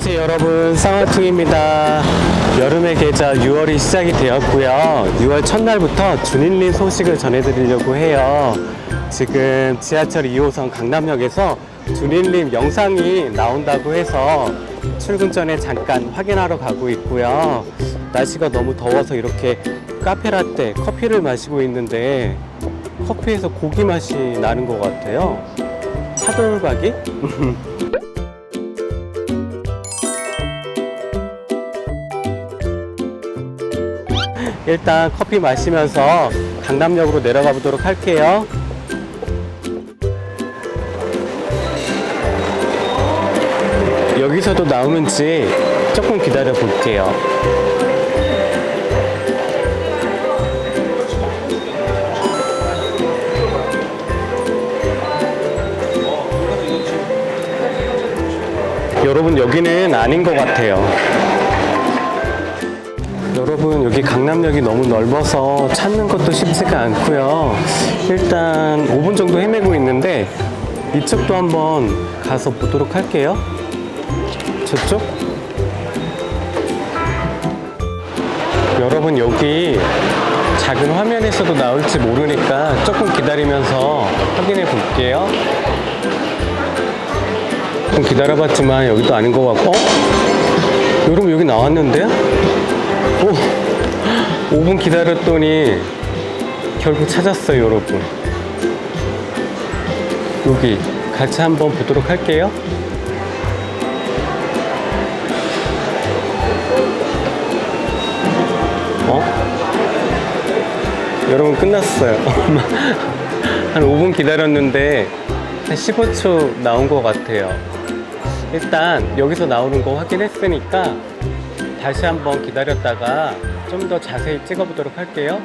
안녕하세요 여러분. 쌍화퉁입니다. 여름의 계절 6월이 시작이 되었고요. 6월 첫날부터 준일림 소식을 전해드리려고 해요. 지금 지하철 2호선 강남역에서 준일림 영상이 나온다고 해서 출근 전에 잠깐 확인하러 가고 있고요. 날씨가 너무 더워서 이렇게 카페라떼 커피를 마시고 있는데 커피에서 고기 맛이 나는 것 같아요. 차돌박이? 일단 커피 마시면서 강남역으로 내려가 보도록 할게요. 여기서도 나오는지 조금 기다려 볼게요. 여러분 여기는 아닌 것 같아요. 여러분 여기 강남역이 너무 넓어서 찾는 것도 쉽지가 않고요. 일단 5분 정도 헤매고 있는데 이쪽도 한번 가서 보도록 할게요. 저쪽? 여러분 여기 작은 화면에서도 나올지 모르니까 조금 기다리면서 확인해 볼게요. 좀 기다려봤지만 여기도 아닌 것 같고 어? 여러분 여기 나왔는데요? 오, 5분 기다렸더니 결국 찾았어요, 여러분. 여기 같이 한번 보도록 할게요. 어? 여러분 끝났어요. 한 5분 기다렸는데 한 15초 나온 것 같아요. 일단 여기서 나오는 거 확인했으니까 다시 한번 기다렸다가 좀 더 자세히 찍어보도록 할게요.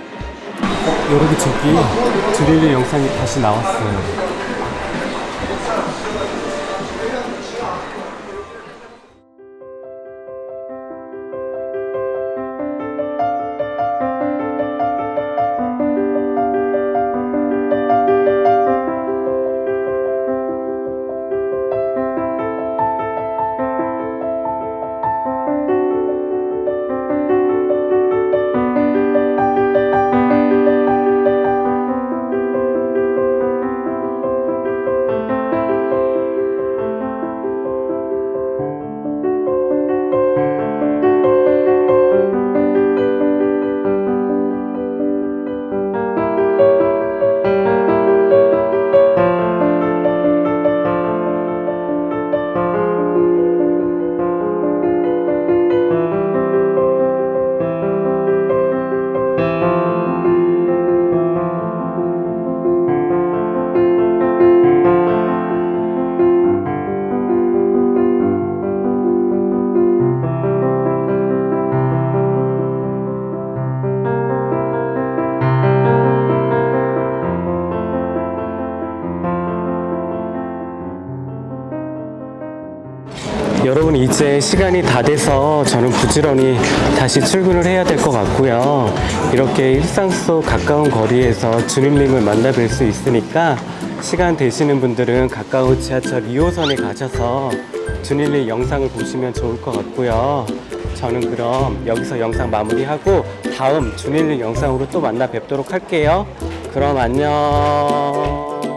어, 여러분 저기 드릴리 영상이 다시 나왔어요. 여러분 이제 시간이 다 돼서 저는 부지런히 다시 출근을 해야 될 것 같고요. 이렇게 일상 속 가까운 거리에서 주님님을 만나 뵐 수 있으니까 시간 되시는 분들은 가까운 지하철 2호선에 가셔서 주님님 영상을 보시면 좋을 것 같고요. 저는 그럼 여기서 영상 마무리하고 다음 주님님 영상으로 또 만나 뵙도록 할게요. 그럼 안녕.